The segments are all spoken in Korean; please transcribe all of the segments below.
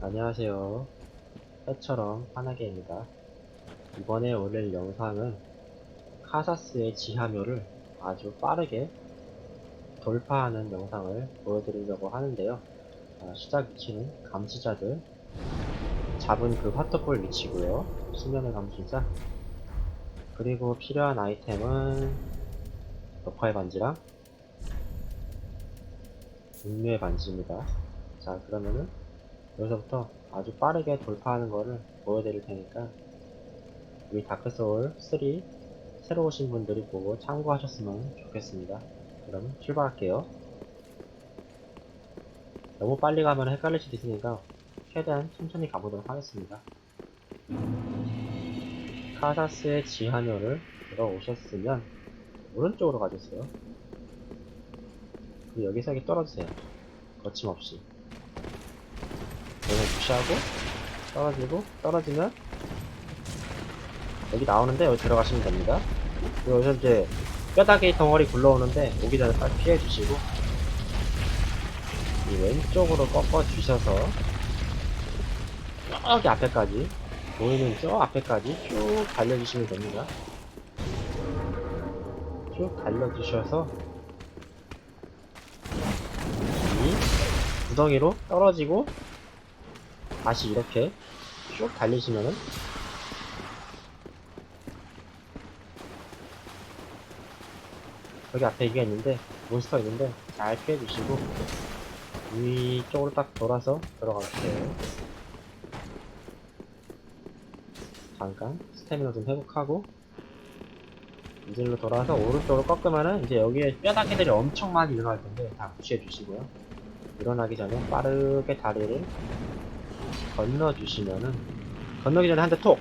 안녕하세요. 해처럼 환하게입니다. 이번에 올릴 영상은 카사스의 지하묘를 아주 빠르게 돌파하는 영상을 보여드리려고 하는데요. 아, 시작 위치는 감시자들 잡은 그 화터볼 위치고요. 수면의 감시자 그리고 필요한 아이템은 녹화의 반지랑 음료의 반지입니다. 자 그러면은 여기서부터 아주 빠르게 돌파하는 거를 보여드릴 테니까 우리 다크소울 3 새로 오신 분들이 보고 참고하셨으면 좋겠습니다. 그럼 출발할게요. 너무 빨리 가면 헷갈릴 수도 있으니까 최대한 천천히 가보도록 하겠습니다. 카사스의 지하녀를 들어오셨으면 오른쪽으로 가주세요. 그리고 여기서 이렇게 떨어지세요. 거침없이. 얘는 무시하고 떨어지고 떨어지면 여기 나오는데 여기 들어가시면 됩니다. 그리고 여기서 이제 뼈다귀 덩어리 굴러오는데 오기 전에 빨리 피해 주시고 이 왼쪽으로 꺾어 주셔서 저기 앞에까지 보이는 저 앞에까지 쭉 달려주시면 됩니다. 쭉 달려주셔서 이 구덩이로 떨어지고 다시 이렇게 쭉 달리시면은 여기 앞에 이게 있는데 몬스터 있는데 잘 피해 주시고 위쪽으로 딱 돌아서 들어가주세요. 잠깐 스태미너 좀 회복하고 이질로 돌아서 오른쪽으로 꺾으면은 이제 여기에 뼈다귀들이 엄청 많이 일어날 텐데 다 무시해 주시고요 일어나기 전에 빠르게 다리를 건너 주시면은 건너기 전에 한 대 톡!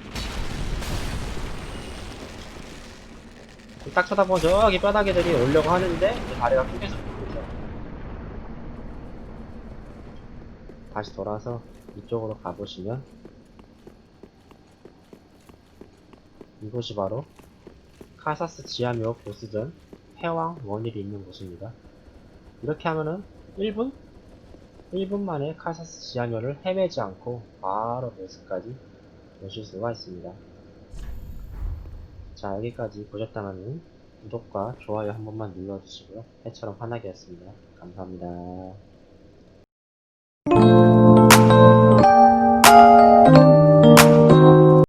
딱 쳐다보면 저기 뼈다귀들이 오려고 하는데 다리가 끊겨서 보이죠 다시 돌아서 이쪽으로 가보시면 이곳이 바로 카사스 지하묘 보스전 패왕 원일이 있는 곳입니다 이렇게 하면은 1분? 1분 만에 카사스 지하묘를 헤매지 않고 바로 베스까지 오실 수가 있습니다. 자 여기까지 보셨다면 구독과 좋아요 한 번만 눌러주시고요. 해처럼 환하게였습니다. 감사합니다.